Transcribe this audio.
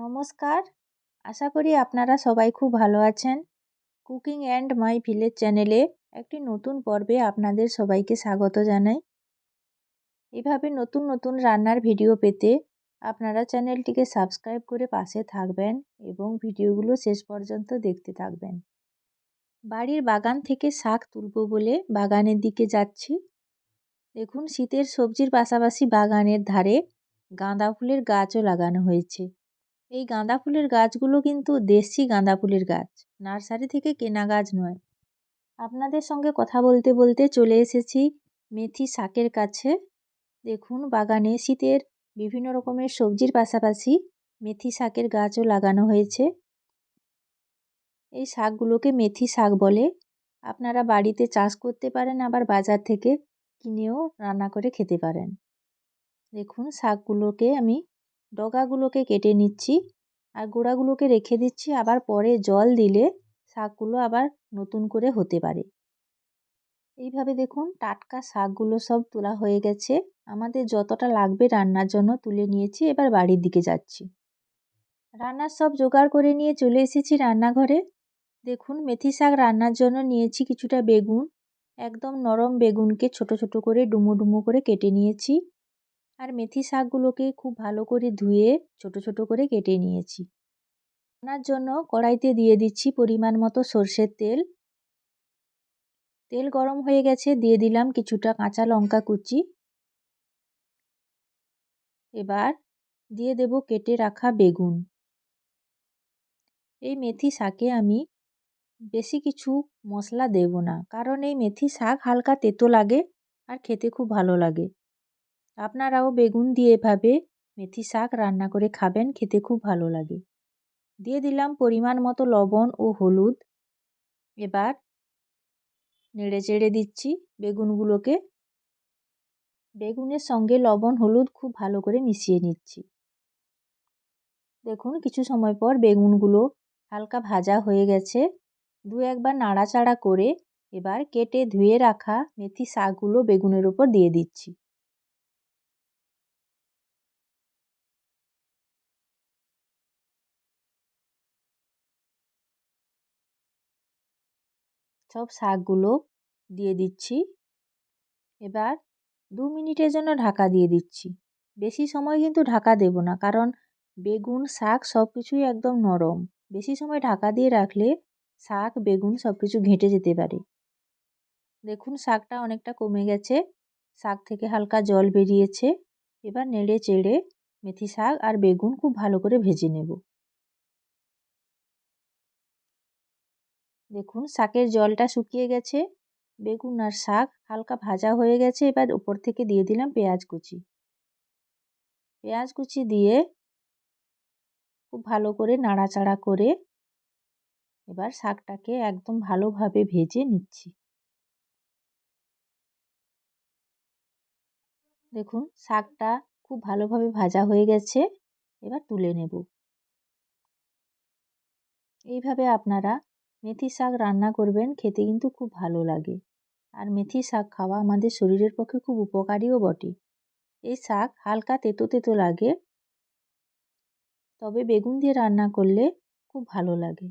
নমস্কার। আশা করি আপনারা সবাই খুব ভালো আছেন। কুকিং অ্যান্ড মাই ভিলেজ চ্যানেলে একটি নতুন পর্বে আপনাদের সবাইকে স্বাগত জানাই। এভাবে নতুন নতুন রান্নার ভিডিও পেতে আপনারা চ্যানেলটিকে সাবস্ক্রাইব করে পাশে থাকবেন এবং ভিডিওগুলো শেষ পর্যন্ত দেখতে থাকবেন। বাড়ির বাগান থেকে শাক তুলব বলে বাগানের দিকে যাচ্ছি। দেখুন, শীতের সবজির পাশাপাশি বাগানের ধারে গাঁদা ফুলের গাছও লাগানো হয়েছে। এই গাঁদা ফুলের গাছগুলো কিন্তু দেশি গাঁদা ফুলের গাছ। নার্সারি থেকে কেনা গাছ নয়। আপনাদের সঙ্গে কথা বলতে বলতে চলে এসেছি মেথি শাকের কাছে। দেখুন, বাগানে শীতের বিভিন্ন রকমের সবজির পাশাপাশি মেথি শাকের গাছও লাগানো হয়েছে। এই শাকগুলোকে মেথি শাক বলে। আপনারা বাড়িতে চাষ করতে পারেন, আবার বাজার থেকে কিনেও রান্না করে খেতে পারেন। দেখুন, শাকগুলোকে আমি ডগাগুলোকে কেটে নিচ্ছি আর গোড়াগুলোকে রেখে দিচ্ছি। আবার পরে জল দিলে শাকগুলো আবার নতুন করে হতে পারে। এইভাবে দেখুন, টাটকা শাকগুলো সব তোলা হয়ে গেছে। আমাদের যতটা লাগবে রান্নার জন্য তুলে নিয়েছি, এবার বাড়ির দিকে যাচ্ছি। রান্নার সব জোগাড় করে নিয়ে চলে এসেছি রান্নাঘরে। দেখুন, মেথি শাক রান্নার জন্য নিয়েছি কিছুটা বেগুন। একদম নরম বেগুনকে ছোট ছোট করে ডুমো ডুমো করে কেটে নিয়েছি। আর মেথি শাকগুলোকে খুব ভালো করে ধুয়ে ছোট ছোট করে কেটে নিয়েছি। রান্নার জন্য কড়াইতে দিয়ে দিচ্ছি পরিমাণ মতো সর্ষের তেল। তেল গরম হয়ে গেছে, দিয়ে দিলাম কিছুটা কাঁচা লঙ্কা কুচি। এবার দিয়ে দেব কেটে রাখা বেগুন। এই মেথি শাকে আমি বেশি কিছু মশলা দেব না, কারণ এই মেথি শাক হালকা তেতো লাগে আর খেতে খুব ভালো লাগে। আপনারাও বেগুন দিয়ে এভাবে মেথি শাক রান্না করে খাবেন, খেতে খুব ভালো লাগে। দিয়ে দিলাম পরিমাণ মতো লবণ ও হলুদ। এবার নেড়ে চেড়ে দিচ্ছি বেগুনগুলোকে। বেগুনের সঙ্গে লবণ, হলুদ খুব ভালো করে মিশিয়ে নিচ্ছি। দেখুন কিছু সময় পর বেগুনগুলো হালকা ভাজা হয়ে গেছে। দু একবার নাড়াচাড়া করে এবার কেটে ধুয়ে রাখা মেথি শাকগুলো বেগুনের উপর দিয়ে দিচ্ছি। সব শাকগুলো দিয়ে দিচ্ছি। এবার দু মিনিটের জন্য ঢাকা দিয়ে দিচ্ছি। বেশি সময় কিন্তু ঢাকা দেব না, কারণ বেগুন, শাক সব কিছুই একদম নরম। বেশি সময় ঢাকা দিয়ে রাখলে শাক, বেগুন সব কিছু ঘেঁটে যেতে পারে। দেখুন, শাকটা অনেকটা কমে গেছে। শাক থেকে হালকা জল বেরিয়েছে। এবার নেড়ে চেড়ে মেথি শাক আর বেগুন খুব ভালো করে ভেজে নেব। দেখুন, শাকের জলটা শুকিয়ে গেছে। বেগুন আর শাক হালকা ভাজা হয়ে গেছে। এবার উপর থেকে দিয়ে দিলাম পেঁয়াজ কুচি। পেঁয়াজ কুচি দিয়ে খুব ভালো করে নাড়াচাড়া করে এবার শাকটাকে একদম ভালোভাবে ভেজে নিচ্ছি। দেখুন, শাকটা খুব ভালোভাবে ভাজা হয়ে গেছে। এবার তুলে নেব। এইভাবে আপনারা মেথি শাক রান্না করবেন, খেতে কিন্তু খুব ভালো লাগে। আর মেথি শাক খাওয়া আমাদের শরীরের পক্ষে খুব উপকারীও বটে। এই শাক হালকা তেতো তেতো লাগে, তবে বেগুন দিয়ে রান্না করলে খুব ভালো লাগে।